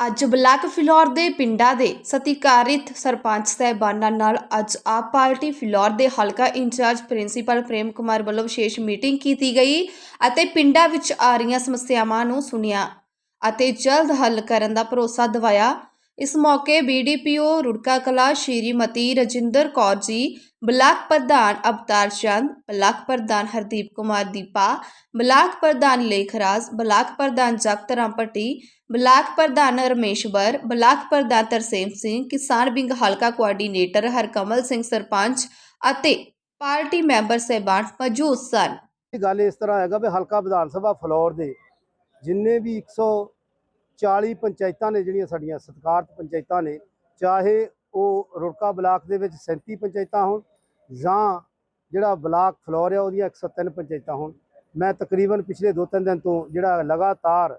ਅੱਜ ਬਲਾਕ ਫਿਲੌਰ ਦੇ ਪਿੰਡਾਂ ਦੇ ਸਤਿਕਾਰਿਤ ਸਰਪੰਚ ਸਹਿਬਾਨਾਂ ਨਾਲ ਅੱਜ ਆਪ ਪਾਰਟੀ ਫਿਲੌਰ ਦੇ ਹਲਕਾ ਇੰਚਾਰਜ ਪ੍ਰਿੰਸੀਪਲ ਪ੍ਰੇਮ ਕੁਮਾਰ ਵੱਲੋਂ ਵਿਸ਼ੇਸ਼ ਮੀਟਿੰਗ ਕੀਤੀ ਗਈ ਅਤੇ ਪਿੰਡਾਂ ਵਿੱਚ ਆ ਰਹੀਆਂ ਸਮੱਸਿਆਵਾਂ ਨੂੰ ਸੁਣਿਆ ਅਤੇ ਜਲਦ ਹੱਲ ਕਰਨ ਦਾ ਭਰੋਸਾ ਦਿਵਾਇਆ। ਇਸ ਮੌਕੇ ਬੀਡੀਪੀਓ ਰੁੜਕਾ ਕਲਾ ਸ਼੍ਰੀਮਤੀ ਰਜਿੰਦਰ ਕੌਰ ਜੀ ਬਲਾਕ ਪ੍ਰਧਾਨ ਅਵਤਾਰ ਚੰਦ ਬਲਾਕ ਪ੍ਰਧਾਨ ਹਰਦੀਪ ਕੁਮਾਰ ਦੀਪਾ ਬਲਾਕ ਪ੍ਰਧਾਨ ਲੇਖਰਾਜ ਬਲਾਕ ਪ੍ਰਧਾਨ ਜਗਤ ਰਾਮਪਟੀ ਬਲਾਕ ਪ੍ਰਧਾਨ ਰਮੇਸ਼ ਬਰ ਬਲਾਕ ਪ੍ਰਧਾਨ ਤਰਸੇਮ ਸਿੰਘ ਕਿਸਾਨ ਵਿੰਗ ਹਲਕਾ ਕੋਆਰਡੀਨੇਟਰ ਹਰਕਮਲ ਸਿੰਘ ਸਰਪੰਚ ਅਤੇ ਪਾਰਟੀ ਮੈਂਬਰ ਸਹਿਬਾਨ ਮੌਜੂਦ ਸਨ ਇਹ ਗੱਲ ਇਸ ਤਰ੍ਹਾਂ ਹੈਗਾ ਵੀ ਹਲਕਾ ਵਿਧਾਨ ਸਭਾ ਫਲੋਰ ਦੇ ਜਿੰਨੇ ਵੀ 140 ਪੰਚਾਇਤਾਂ ਨੇ ਜਿਹੜੀਆਂ ਸਾਡੀਆਂ ਸਤਿਕਾਰਤ ਪੰਚਾਇਤਾਂ ਨੇ, ਚਾਹੇ ਉਹ ਰੁੜਕਾ ਬਲਾਕ ਦੇ ਵਿੱਚ 37 ਪੰਚਾਇਤਾਂ ਹੋਣ ਜਾਂ ਜਿਹੜਾ ਬਲਾਕ ਫਲੋਰ ਹੈ ਉਹਦੀਆਂ 103 ਪੰਚਾਇਤਾਂ ਹੋਣ, ਮੈਂ ਤਕਰੀਬਨ ਪਿਛਲੇ 2-3 ਦਿਨ ਤੋਂ ਜਿਹੜਾ ਲਗਾਤਾਰ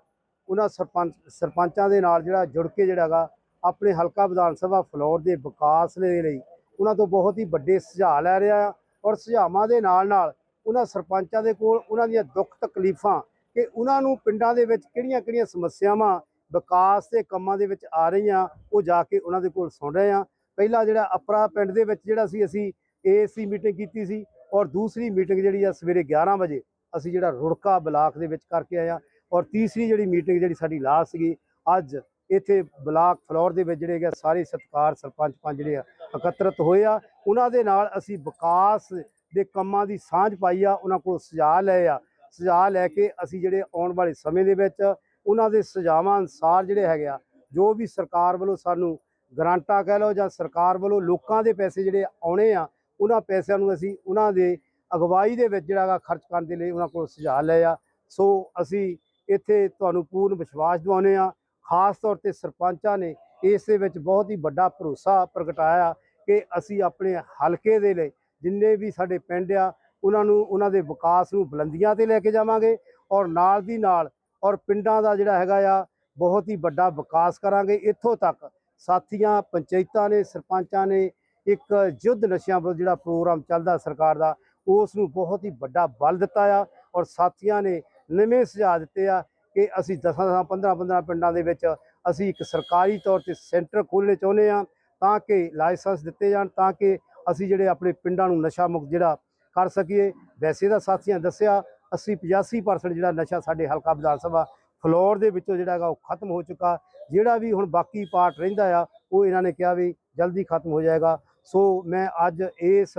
ਉਹਨਾਂ ਸਰਪੰਚ, ਸਰਪੰਚਾਂ ਦੇ ਨਾਲ ਜਿਹੜਾ ਜੁੜ ਕੇ ਜਿਹੜਾਗਾ ਆਪਣੇ ਹਲਕਾ ਵਿਧਾਨ ਸਭਾ ਫਲੋਰ ਦੇ ਵਿਕਾਸ ਦੇ ਲਈ ਉਹਨਾਂ ਤੋਂ ਬਹੁਤ ਹੀ ਵੱਡੇ ਸੁਝਾਅ ਲੈ ਰਿਹਾ ਆ ਔਰ ਸੁਝਾਵਾਂ ਦੇ ਨਾਲ ਨਾਲ ਉਹਨਾਂ ਸਰਪੰਚਾਂ ਦੇ ਕੋਲ ਉਹਨਾਂ ਦੀਆਂ ਦੁੱਖ ਤਕਲੀਫਾਂ ਕਿ ਉਹਨਾਂ ਨੂੰ ਪਿੰਡਾਂ ਦੇ ਵਿੱਚ ਕਿਹੜੀਆਂ-ਕਿਹੜੀਆਂ ਸਮੱਸਿਆਵਾਂ ਵਿਕਾਸ ਦੇ ਕੰਮਾਂ ਦੇ ਵਿੱਚ ਆ ਰਹੀਆਂ, ਉਹ ਜਾ ਕੇ ਉਹਨਾਂ ਦੇ ਕੋਲ ਸੁਣ ਰਹੇ ਆ ਪਹਿਲਾ ਜਿਹੜਾ ਅਪਰਾ ਪਿੰਡ ਦੇ ਵਿੱਚ ਜਿਹੜਾ ਸੀ, ਅਸੀਂ ਏਸੀ ਮੀਟਿੰਗ ਕੀਤੀ ਸੀ ਔਰ ਦੂਸਰੀ ਮੀਟਿੰਗ ਜਿਹੜੀ ਆ ਸਵੇਰੇ 11 ਵਜੇ, ਅਸੀਂ ਜਿਹੜਾ ਰੁੜਕਾ ਬਲਾਕ ਦੇ ਵਿੱਚ ਕਰਕੇ ਆਇਆ ਔਰ ਤੀਸਰੀ ਜਿਹੜੀ ਮੀਟਿੰਗ ਜਿਹੜੀ ਸਾਡੀ ਲਾਸਟ ਸੀਗੀ, ਅੱਜ ਇੱਥੇ ਬਲਾਕ ਫਲੋਰ ਦੇ ਵਿੱਚ ਜਿਹੜੇ ਹੈਗੇ ਸਾਰੇ ਸਤਕਾਰ ਸਰਪੰਚ ਪੰਜ ਜਿਹੜੇ ਆ, ਇਕੱਤਰਤ ਹੋਏ ਆ। ਉਹਨਾਂ ਦੇ ਨਾਲ ਅਸੀਂ ਵਿਕਾਸ ਦੇ ਕੰਮਾਂ ਦੀ ਸਾਂਝ ਪਾਈ ਆ, ਉਹਨਾਂ ਕੋਲ ਸੁਝਾਅ ਲਏ ਆ। ਸੁਝਾਅ ਲੈ ਕੇ ਅਸੀਂ ਜਿਹੜੇ ਆਉਣ ਵਾਲੇ ਸਮੇਂ ਦੇ ਵਿੱਚ ਉਹਨਾਂ ਦੇ ਸੁਝਾਵਾਂ ਅਨੁਸਾਰ ਜਿਹੜੇ ਹੈਗੇ ਆ, ਜੋ ਵੀ ਸਰਕਾਰ ਵੱਲੋਂ ਸਾਨੂੰ ਗਰਾਂਟਾਂ ਕਹਿ ਲਓ ਜਾਂ ਸਰਕਾਰ ਵੱਲੋਂ ਲੋਕਾਂ ਦੇ ਪੈਸੇ ਜਿਹੜੇ ਆਉਣੇ ਆ, ਉਹਨਾਂ ਪੈਸਿਆਂ ਨੂੰ ਅਸੀਂ ਉਹਨਾਂ ਦੇ ਅਗਵਾਈ ਦੇ ਵਿੱਚ ਜਿਹੜਾ ਗਾ ਖਰਚ ਕਰਨ ਦੇ ਲਈ ਉਹਨਾਂ ਕੋਲ ਸੁਝਾਅ ਲਏ ਆ। ਸੋ ਅਸੀਂ ਇੱਥੇ ਤੁਹਾਨੂੰ ਪੂਰਨ ਵਿਸ਼ਵਾਸ ਦਿਵਾਉਂਦੇ ਆ ਖਾਸ ਤੌਰ ਤੇ ਸਰਪੰਚਾਂ ਨੇ ਇਸ ਦੇ ਵਿੱਚ ਬਹੁਤ ਹੀ ਵੱਡਾ ਭਰੋਸਾ ਪ੍ਰਗਟਾਇਆ ਕਿ ਅਸੀਂ ਆਪਣੇ ਹਲਕੇ ਦੇ ਲਈ ਜਿੰਨੇ ਵੀ ਸਾਡੇ ਪਿੰਡ ਆ, ਉਹਨਾਂ ਨੂੰ, ਉਹਨਾਂ ਦੇ ਵਿਕਾਸ ਨੂੰ ਬੁਲੰਦੀਆਂ ਤੇ ਲੈ ਕੇ ਜਾਵਾਂਗੇ ਔਰ ਨਾਲ ਦੀ ਨਾਲ ਔਰ ਪਿੰਡਾਂ ਦਾ ਜਿਹੜਾ ਹੈਗਾ ਆ, ਬਹੁਤ ਹੀ ਵੱਡਾ ਵਿਕਾਸ ਕਰਾਂਗੇ। ਇੱਥੋਂ ਤੱਕ ਸਾਥੀਆਂ, ਪੰਚਾਇਤਾਂ ਨੇ, ਸਰਪੰਚਾਂ ਨੇ ਇੱਕ ਯੁੱਧ ਨਸ਼ਿਆਂ ਵਿਰੁੱਧ ਜਿਹੜਾ ਪ੍ਰੋਗਰਾਮ ਚੱਲਦਾ ਸਰਕਾਰ ਦਾ, ਉਸ ਨੂੰ ਬਹੁਤ ਹੀ ਵੱਡਾ ਬਲ ਦਿੱਤਾ ਆ ਔਰ ਸਾਥੀਆਂ ਨੇ ਨਵੇਂ ਸੁਝਾਅ ਦਿੱਤੇ ਆ ਕਿ ਅਸੀਂ 10 10 15 15 ਪਿੰਡਾਂ ਦੇ ਵਿੱਚ ਅਸੀਂ ਇੱਕ ਸਰਕਾਰੀ ਤੌਰ ਤੇ ਸੈਂਟਰ ਖੋਲ੍ਹਣੇ ਚਾਹੁੰਦੇ ਆ ਤਾਂ ਕਿ ਲਾਇਸੈਂਸ ਦਿੱਤੇ ਜਾਣ, ਤਾਂ ਕਿ ਅਸੀਂ ਜਿਹੜੇ ਆਪਣੇ ਪਿੰਡਾਂ ਨੂੰ ਨਸ਼ਾ ਮੁਕਤ ਜਿਹੜਾ ਕਰ ਸਕੀਏ। ਵੈਸੇ ਤਾਂ ਸਾਥੀਆਂ ਦੱਸਿਆ 80 85% ਜਿਹੜਾ ਨਸ਼ਾ ਸਾਡੇ ਹਲਕਾ ਵਿਧਾਨ ਸਭਾ ਫਲੋਰ ਦੇ ਵਿੱਚੋਂ ਜਿਹੜਾ ਹੈਗਾ ਉਹ ਖਤਮ ਹੋ ਚੁੱਕਾ। ਜਿਹੜਾ ਵੀ ਹੁਣ ਬਾਕੀ ਪਾਰਟ ਰਹਿੰਦਾ ਆ, ਉਹ ਇਹਨਾਂ ਨੇ ਕਿਹਾ ਵੀ ਜਲਦੀ ਖਤਮ ਹੋ ਜਾਏਗਾ। ਸੋ ਮੈਂ ਅੱਜ ਇਸ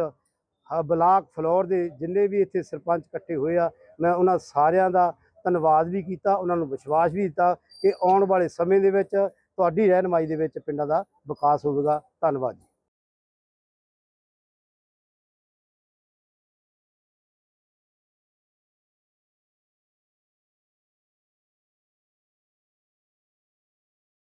ਬਲਾਕ ਫਲੋਰ ਦੇ ਜਿੰਨੇ ਵੀ ਇੱਥੇ ਸਰਪੰਚ ਇਕੱਠੇ ਹੋਏ ਆ, ਮੈਂ ਉਹਨਾਂ ਸਾਰਿਆਂ ਦਾ ਧੰਨਵਾਦ ਵੀ ਕੀਤਾ, ਉਹਨਾਂ ਨੂੰ ਵਿਸ਼ਵਾਸ ਵੀ ਦਿੱਤਾ ਕਿ ਆਉਣ ਵਾਲੇ ਸਮੇਂ ਦੇ ਵਿੱਚ, ਤੁਹਾਡੀ ਰਹਿਨਮਾਈ ਦੇ ਵਿੱਚ ਪਿੰਡਾਂ ਦਾ ਵਿਕਾਸ ਹੋਵੇਗਾ। ਧੰਨਵਾਦ ਜੀ।